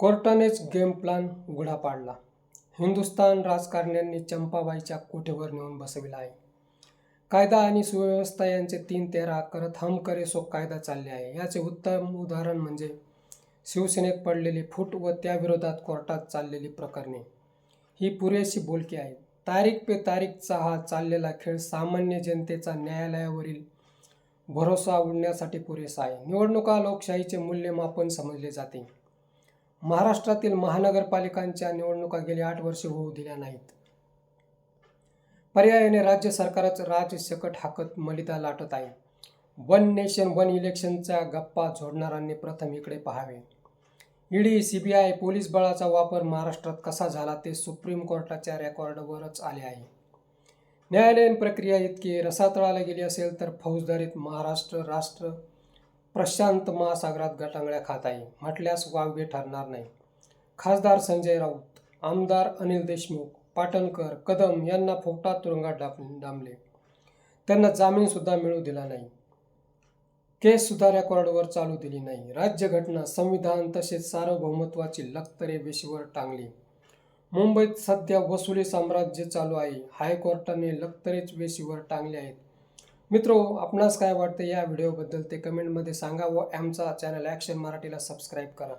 कोर्टानेच game plan उघडा पाडला. हिंदुस्थान राजकारण्यांनी चंपाबाईच्या कोठेवर नेऊन बसविला आहे. कायदा आणि सुव्यवस्था यांचे तीन तेरा करत हम करे सो कायदा चालले आहे. याचे उत्तम उदाहरण म्हणजे शिवसेनेत पडलेली फूट व त्याविरोधात कोर्टात चाललेली प्रकरणे. ही पुरेशी बोलकी आहे. तारीख पे तारीखचा हा चाललेला खेळ सामान्य जनतेचा न्यायालयावरील भरोसा उडण्यासाठी पुरेसा आहे. निवडणुका लोकशाहीचे मूल्यमापन समजले जाते. महाराष्ट्रातील महानगरपालिकांच्या निवडणुका गेली आठ वर्षे होऊ दिल्या नाहीत. पर्यायाने राज्य सरकारच राजसकट हाकत मलिदा लाटत आहे. वन नेशन वन इलेक्शनच्या गप्पा झोडणाऱ्यांनी प्रथम इकडे पाहावे. ईडी सीबीआय पोलीस बळाचा वापर महाराष्ट्रात कसा झाला ते सुप्रीम कोर्टाच्या रेकॉर्डवरच आले आहे. न्यायालयीन प्रक्रिया इतकी रसातळाला गेली असेल तर फौजदारीत महाराष्ट्र राष्ट्र प्रशांत महासागरात गटांगळ्या खात आहे. म्हटल्यास वावगे ठरणार नाही. खासदार संजय राऊत आमदार अनिल देशमुख पाटणकर कदम यांना फोकटात तुरुंगात डाप डांबले. त्यांना जामीनसुद्धा मिळू दिला नाही. केस सुधाऱ्या रेकॉर्डवर चालू दिली नाही. राज्यघटना संविधान तसेच सार्वभौमत्वाची लखतरे वेशीवर टांगली. मुंबईत सध्या वसुली साम्राज्य चालू आहे. हायकोर्टाने लखतरेच वेशीवर टांगले आहेत. मित्रो आपणास काय वाटतं या व्हिडिओबद्दल ते कमेंटमध्ये सांगा व आमचा चॅनल ॲक्शन मराठीला सबस्क्राईब करा.